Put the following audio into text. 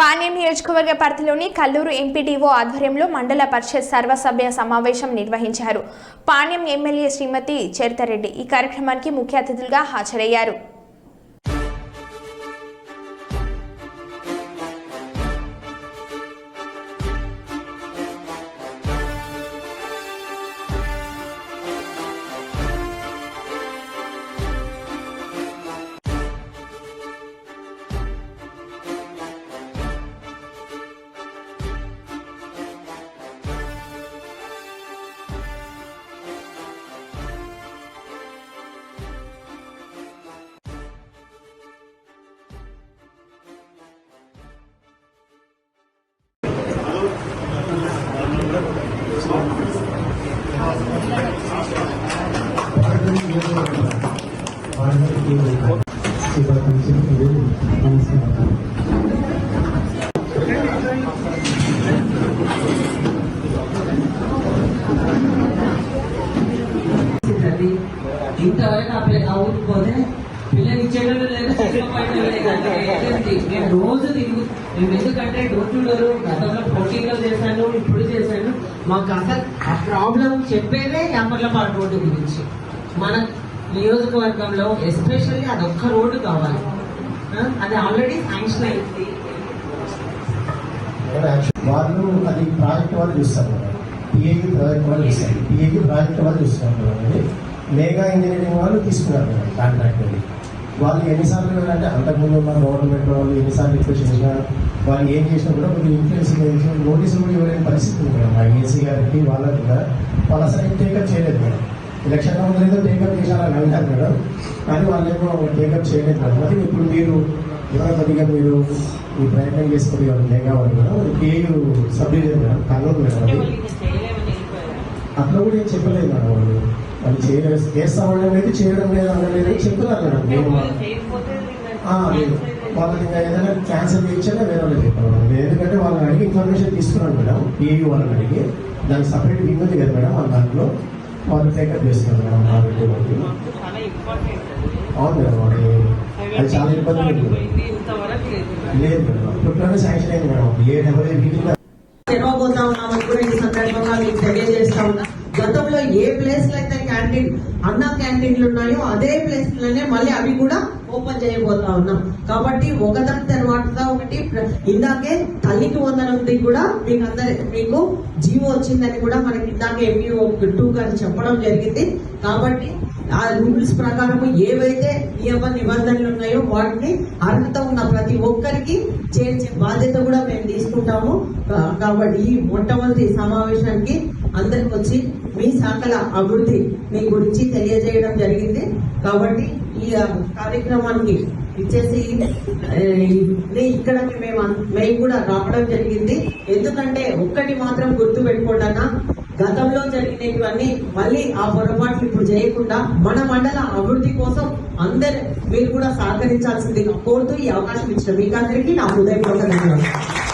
పాణ్యం నియోజకవర్గ పరిధిలోని కల్లూరు ఎంపీడీఓ ఆధ్వర్యంలో మండల పరిషత్ సర్వసభ్య సమావేశం నిర్వహించారు. పాణ్యం ఎమ్మెల్యే శ్రీమతి చరితారెడ్డి ఈ కార్యక్రమానికి ముఖ్య అతిథులుగా హాజరయ్యారు. అది ఇంతవరకు ఆ పిల్ల ఆ ఊరికి పోతే పిల్లలు ఇచ్చేటోళ్ళు లేదు నేను రోజు తిరుగు మేము ఎందుకంటే డోర్ టు డోర్ గతంలో పోటీలో చేశాను ఇప్పుడు చేశాను మాకు అసలు ఆ ప్రాబ్లం చెప్పేదే యాపర్లపాడు రోడ్డు గురించి మన నియోజకవర్గంలో ఎస్పెషల్లీ అదొక్క రోడ్డు కావాలి. అది ఆల్రెడీ శాంక్షన్ అయింది. వాళ్ళు అది ప్రాజెక్ట్ వాళ్ళు చూస్తారు. పిఏకి ప్రాజెక్ట్ వాళ్ళు చూస్తారు. పిఏకి ప్రాజెక్ట్ వాళ్ళు చూస్తున్నారు మేఘా ఇంజనీరింగ్ వాళ్ళు తీసుకున్నారు. కాంట్రాక్ట్ అది. వాళ్ళు ఎన్నిసార్లు అంటే అంతకుముందు మన గవర్నమెంట్ వాళ్ళు ఎన్నిసార్లు రిక్వెస్ట్ చేసినా వాళ్ళు ఏం చేసినా కూడా కొన్ని ఇన్ఫ్లుయెన్స్ నోటీసులు కూడా ఇవ్వలేని పరిస్థితి ఉంది. మేడం మా ఏసీ గారికి వాళ్ళకి కూడా. వాళ్ళు అసలు టేకప్ చేయలేదు మేడం. ఎలక్షన్ ముందు ఏదో టేకప్ చేశారని అంటారు మేడం కానీ వాళ్ళు ఏమో టేకప్ చేయలేదు మేడం మరి ఇప్పుడు మీరు ఎవరో కొద్దిగా మీరు ఈ ప్రయత్నం చేసుకుని వాళ్ళు మేడం పేరు sub division madam Kurnool madam అది. అట్లా కూడా ఏం చెప్పలేదు మేడం వాళ్ళు. వాళ్ళు చేయలేదు. చేస్తామని లేదు చేయడం లేదు అనలేదు చెప్తున్నారు మేడం నేను మా- ఆ, లేదు. వాళ్ళకి ఇంకా ఏదైనా క్యాన్సర్ ఇచ్చానే వేరే వాళ్ళు చెప్పారు. మేడం. ఎందుకంటే వాళ్ళని అడిగి ఇన్ఫర్మేషన్ తీసుకున్నాను మేడం. పిఏ వాళ్ళని అడిగి. దానికి సపరేట్ వింగ్ ఉంది కదా మేడం వాళ్ళ దాంట్లో. వాళ్ళు టేకప్ చేస్తున్నారు మేడం అవును మేడం అది అది చాలా ఇబ్బంది లేదు మేడం శాంక్షన్ అయింది మేడం. ఏ డెబ్బై కూడా ఈ సందర్భంగా మీకు తెలియజేస్తా ఉన్నా. గతంలో ఏ ప్లేస్లో అయితే క్యాంటీన్ అన్న క్యాంటీన్లు ఉన్నాయో అదే ప్లేస్లోనే మళ్ళీ అవి కూడా ఓపెన్ చేయబోతా ఉన్నాం. కాబట్టి ఒకదాని తర్వాత ఒకటి. ఇందాకే తల్లికి వందనంది కూడా మీకు అందరి మీకు జీవో వచ్చిందని కూడా మనకి ఇందాకే ఎంపీ టూ గారు చెప్పడం జరిగింది. కాబట్టి ఆ రూల్స్ ప్రకారం ఏవైతే నియమ నిబంధనలు ఉన్నాయో వాటిని అర్హత ఉన్న ప్రతి ఒక్కరికి చేర్చే బాధ్యత కూడా మేము తీసుకుంటాము. కాబట్టి ఈ మొట్టమొదటి సమావేశానికి అందరికి వచ్చి మీ శాఖల అభివృద్ధి మీ గురించి తెలియజేయడం జరిగింది. కాబట్టి ఈ కార్యక్రమానికి ఇచ్చేసి ఏ, ఇక్కడికి మేము మేము కూడా రావడం జరిగింది. ఎందుకంటే ఒక్కటి మాత్రం గుర్తు పెట్టుకోండి గతంలో జరిగినవన్నీ మళ్ళీ ఆ పొరపాట్లు ఇప్పుడు చేయకుండా మన మండల అభివృద్ధి కోసం అందరు మీరు కూడా సహకరించాల్సిందిగా కోరుతూ ఈ అవకాశం ఇచ్చిన మీకు అందరికీ నా హృదయపూర్వక ధన్యవాదాలు.